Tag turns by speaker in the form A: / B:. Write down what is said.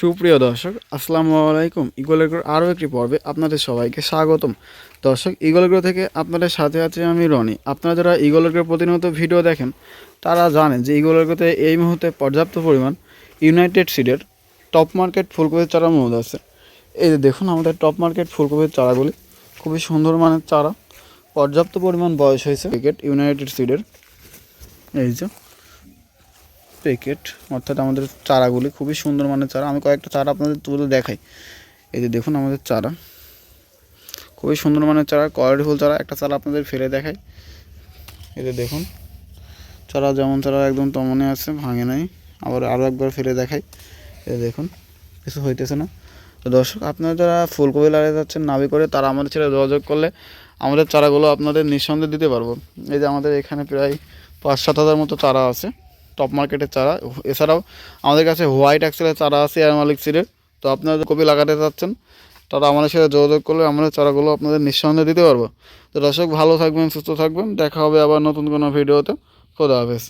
A: সুপ্রিয় দর্শক, আসসালামু আলাইকুম। ইগলেগ্রোর আরও একটি পর্বে আপনাদের সবাইকে স্বাগতম। দর্শক ইগলেগ্রো থেকে আপনাদের সাথে আছে আমি রনি। আপনারা যারা ইগলেগ্রো প্রতিনিয়ত ভিডিও দেখেন, তারা জানেন যে ইগলেগ্রোতে এই মুহূর্তে পর্যাপ্ত পরিমাণ ইউনাইটেড সিডের টপ মার্কেট ফুলকপির চারা মজুদ আছে। এই যে দেখুন, আমাদের টপ মার্কেট ফুলকপির চারাগুলি, খুবই সুন্দর মানের চারা। পর্যাপ্ত পরিমাণ বয়স হয়েছে ক্রিকেট ইউনাইটেড সিডের এই যে প্যাকেট অর্থাৎ আমাদের চারাগুলি খুবই সুন্দর মানের চারা। আমি কয়েকটা চারা আপনাদের তুলে দেখাই। এই যে দেখুন আমাদের চারা। খুবই সুন্দর মানের চারা কোয়ালিটিফুল চারা। একটা চারা আপনাদের ফেলে দেখাই। এই যে দেখুন, চারা যেমন চারা একদম তমনে আছে, ভাঙে নাই। আবার আরও একবার ফেলে দেখাই। এই দেখুন, কিছু হইতেছে না। তো দর্শক, আপনারা যারা ফুলকপি লাগিয়ে যাচ্ছেন নাবি করে, তারা আমাদের ছেড়ে যোগাযোগ করলে আমাদের চারাগুলো আপনাদের নিঃসন্দেহে দিতে পারব। এই যে আমাদের এখানে প্রায় পাঁচ সাত হাজার মতো চারা আছে। টপ মার্কেটের চারা। এছাড়াও আমাদের কাছে হোয়াইট অ্যাক্সেলের চারা আছে এয়ার মালিক সিডের তো আপনারা কপি লাগাতে চাচ্ছেন, তারা আমাদের সাথে যোগাযোগ করলে আমাদের চারাগুলো আপনাদের নিঃসন্দেহে দিতে পারব। তো দর্শক, ভালো থাকবেন, সুস্থ থাকবেন। দেখা হবে আবার নতুন কোনো ভিডিওতে। খোদা হাফেজ।